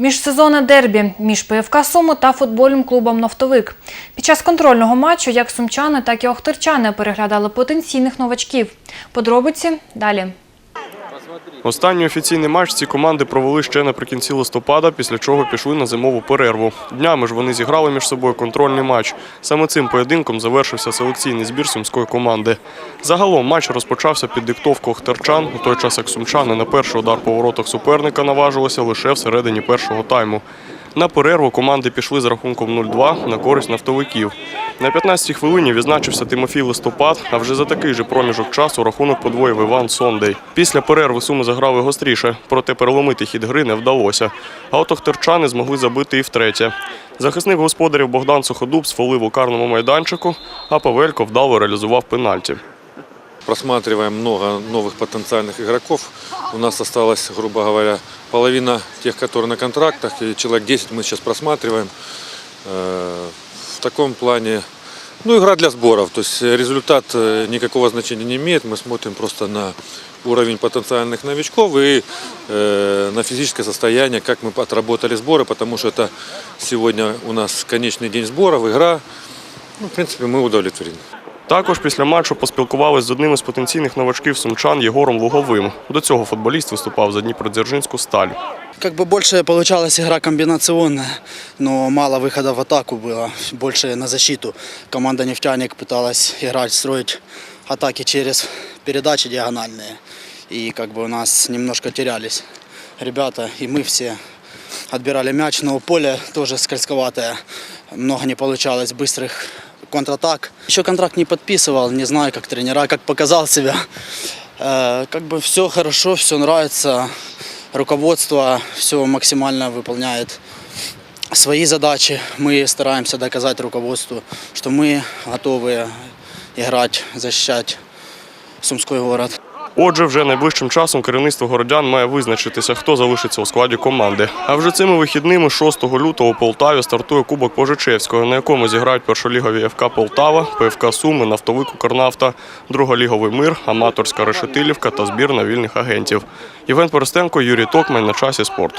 Міжсезонне дербі між ПФК Суми та футбольним клубом Нафтовик. Під час контрольного матчу як сумчани, так і охтерчани переглядали потенційних новачків. Подробиці далі. Останній офіційний матч ці команди провели ще наприкінці листопада, після чого пішли на зимову перерву. Днями ж вони зіграли між собою контрольний матч. Саме цим поєдинком завершився селекційний збір сумської команди. Загалом матч розпочався під диктовку охтерчан, у той час як сумчани на перший удар по воротах суперника наважилися лише всередині першого тайму. На перерву команди пішли з рахунком 0-2 на користь нафтовиків. На 15-й хвилині відзначився Тимофій Листопад, а вже за такий же проміжок часу рахунок подвоїв Іван Сондей. Після перерви суми заграли гостріше, проте переломити хід гри не вдалося. А от змогли забити і втретє. Захисник господарів Богдан Суходуб сфолив у карному майданчику, а Павелько вдало реалізував пенальті. Просматриваем много новых потенциальных игроков. У нас осталось, грубо говоря, половина тех, которые на контрактах, и человек 10 мы сейчас просматриваем. Э, В таком плане, ну, игра для сборов. То есть результат э, никакого значения не имеет. Мы смотрим просто на уровень потенциальных новичков и э, на физическое состояние, как мы отработали сборы, потому что это сегодня у нас конечный день сборов, игра. Ну, в принципе, мы удовлетворены. Також після матчу поспілкувались з одним із потенційних новачків сумчан Єгором Луговим. До цього футболіст виступав за Дніпродзержинську сталь. Как бы больше получалась игра комбинационная, но мало выхода в атаку было, больше на защиту. Команда «Нефтяник» пыталась играть, строить атаки через передачи диагональные. И как бы у нас немножко терялись ребята, и мы все отбирали мяч, но поле тоже скользковатое. Много не получалось быстрых контратак. Еще контракт не подписывал, не знаю, как тренера, как показал себя. Э, Как бы все хорошо, все нравится. Руководство все максимально выполняет свои задачи. Мы стараемся доказать руководству, что мы готовы играть, защищать Сумской город. Отже, вже найближчим часом керівництво городян має визначитися, хто залишиться у складі команди. А вже цими вихідними, 6 лютого, у Полтаві стартує Кубок Пожичевського, на якому зіграють першолігові ФК Полтава, ПФК Суми, Нафтовик Укрнафта, друголіговий мир, аматорська решетилівка та збірна вільних агентів. Євген Перестенко, Юрій Токмай на часі спорт.